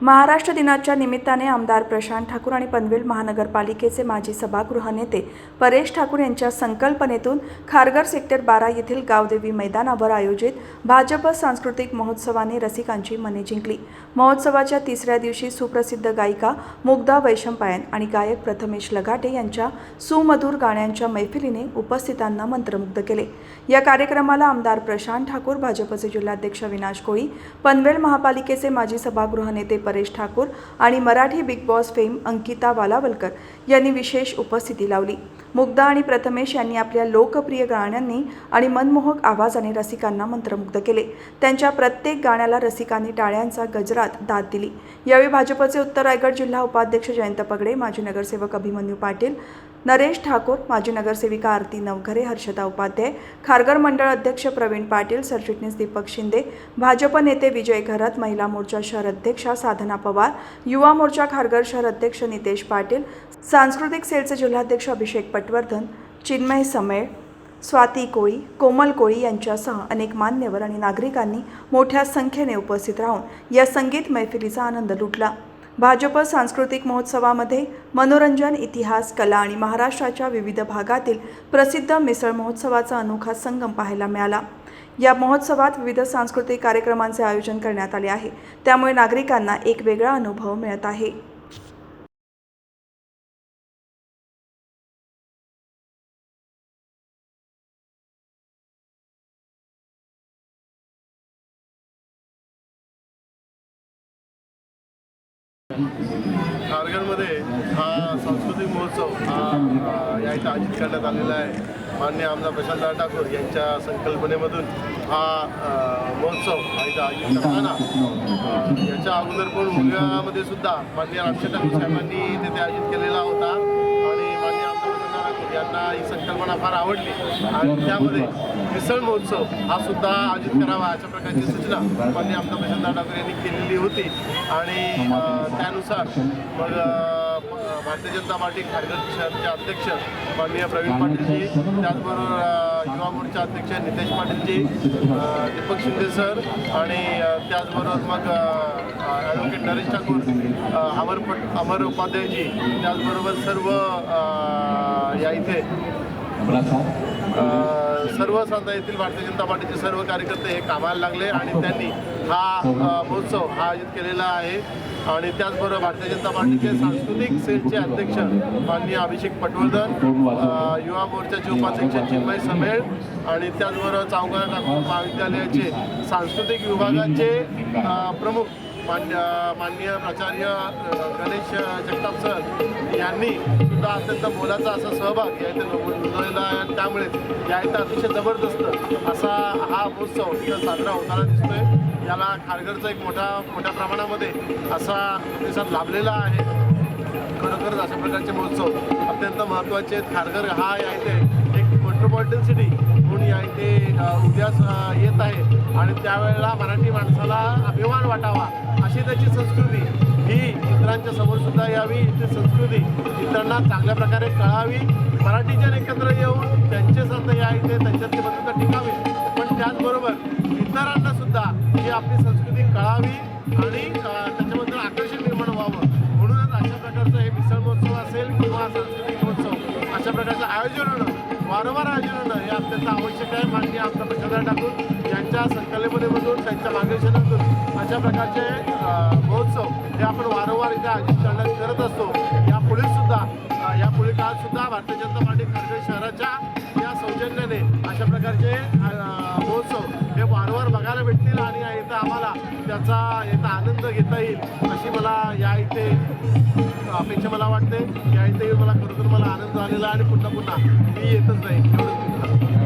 महाराष्ट्र दिनाच्या निमित्ताने आमदार प्रशांत ठाकूर आणि पनवेल महानगरपालिकेचे माजी सभागृह नेते परेश ठाकूर यांच्या संकल्पनेतून खारघर सेक्टर बारा येथील गावदेवी मैदानावर आयोजित भाजप सांस्कृतिक महोत्सवाने रसिकांची मने जिंकली. महोत्सवाच्या तिसऱ्या दिवशी सुप्रसिद्ध गायिका मुग्धा वैशंपायन आणि गायक प्रथमेश लगाटे यांच्या सुमधुर गाण्यांच्या मैफिलीने उपस्थितांना मंत्रमुग्ध केले. या कार्यक्रमाला आमदार प्रशांत ठाकूर भाजपचे जिल्हाध्यक्ष विनाश कोळी पनवेल महापालिकेचे माजी सभागृह नेते परेश ठाकूर आणि Marathi Bigg Boss fame Ankita Walawalkar यांनी विशेष उपस्थिती लावली. मुग्धा आणि प्रथमेश यांनी आपल्या लोकप्रिय गाण्यांनी आणि मनमोहक आवाजाने रसिकांना मंत्रमुग्ध केले. त्यांच्या प्रत्येक गाण्याला रसिकांनी टाळ्यांचा गजरात दाद दिली. यावेळी भाजपचे उत्तर रायगड जिल्हा उपाध्यक्ष जयंत पगडे माजी नगरसेवक अभिमन्यू पाटील नरेश ठाकूर माजी नगरसेविका आरती नवघरे हर्षदा उपाध्याय खारघर मंडळ अध्यक्ष प्रवीण पाटील सरचिटणीस दीपक शिंदे भाजप नेते विजय घरत महिला मोर्चा शहर अध्यक्षा साधना पवार युवा मोर्चा खारघर शहर अध्यक्ष नितेश पाटील सांस्कृतिक सेलचे जिल्हाध्यक्ष अभिषेक पटवर्धन चिन्मय समेळ स्वाती कोळी कोमल कोळी यांच्यासह अनेक मान्यवर आणि नागरिकांनी मोठ्या संख्येने उपस्थित राहून या संगीत मैफिलीचा आनंद लुटला. भाजप सांस्कृतिक महोत्सवामध्ये मनोरंजन इतिहास कला आणि महाराष्ट्राच्या विविध भागातील प्रसिद्ध मिसळ महोत्सवाचा अनोखा संगम पाहायला मिळाला. या महोत्सवात विविध सांस्कृतिक कार्यक्रमांचे आयोजन करण्यात आले आहे. त्यामुळे नागरिकांना एक वेगळा अनुभव मिळत आहे. कारगिलमध्ये हा सांस्कृतिक महोत्सव हा या इथं आयोजित करण्यात आलेला आहे. मान्य आमदार प्रशांतदार ठाकूर यांच्या संकल्पनेमधून हा महोत्सव हा इथं आयोजित करताना याच्या अगोदर पण मुलगामध्ये सुद्धा मान्य रामशेठ ठाकूर साहेबांनी तिथे आयोजित केलेला होता. यांना ही संकल्पना फार आवडली. आणि त्यामध्ये मिसळ महोत्सव हा सुद्धा आयोजित करावा अशा प्रकारची सूचना मान्य आमदार प्रशांत ठाकूर यांनी केलेली होती. आणि त्यानुसार मग भारतीय जनता पार्टी खारघर शहरचे अध्यक्ष माननीय प्रवीण पाटीलजी त्याचबरोबर युवा मोर्चा अध्यक्ष नितेश पाटीलजी दीपक शिंदे सर आणि त्याचबरोबर मग ॲडव्होकेट नरेश ठाकूर अमर पट अमर उपाध्यायजी त्याचबरोबर सर्व या इथे. सर्व संत येथील भारतीय जनता पार्टीचे सर्व कार्यकर्ते हे कामाला लागले आणि त्यांनी हा अ, महोत्सव हा आयोजित केलेला आहे. आणि त्याचबरोबर भारतीय जनता पार्टीचे सांस्कृतिक सेलचे अध्यक्ष माननीय अभिषेक पटवर्धन युवा मोर्चाचे उपाध्यक्ष चिन्मय समेळ आणि त्याचबरोबर चावगाव महाविद्यालयाचे सांस्कृतिक विभागाचे प्रमुख मान्य माननीय प्राचार्य गणेश जगताप सर यांनी सुद्धा अत्यंत मोलाचा असा सहभाग या इथे नोंदवलेला आहे आणि त्यामुळे या इथं अतिशय जबरदस्त असा हा महोत्सव इथं साजरा होताना दिसतोय. याला खारघरचा एक मोठा मोठ्या प्रमाणामध्ये असा प्रतिसाद लाभलेला आहे. खरोखरच अशा प्रकारचे महोत्सव अत्यंत महत्त्वाचे आहेत. खारघर हा या इथे एक मेट्रोपॉलिटन सिटी म्हणून या इथे अ, उदयास येत आहे. आणि त्यावेळेला मराठी माणसाला अभिमान वाटावा अशी त्याची संस्कृती. ही इतरांच्या समोर सुद्धा यावी ती संस्कृती. इतरांना चांगल्या प्रकारे कळावी. मराठी एकत्र येऊन त्यांचे संत या इथे त्यांच्यातले वारंवार आयोजन होणं हे अत्यंत आवश्यक आहे माननीय आमदार प्रशांत ठाकूर यांच्या संकल्पनेमधून त्यांच्या मार्गदर्शनातून अशा प्रकारचे महोत्सव हे आपण वारंवार इथे आयोजित करण्यात करत असतो. यापुढे सुद्धा या पुढील काळात सुद्धा भारतीय जनता पार्टी खारघर शहराच्या या सौजन्याने अशा प्रकारचे महोत्सव त्याचा याचा आनंद घेता येईल अशी मला या इथे अपेक्षा मला वाटते. या इथे मला खरोखर मला आनंद झालेला आहे आणि पुन्हा पुन्हा मी येतच नाही एवढंच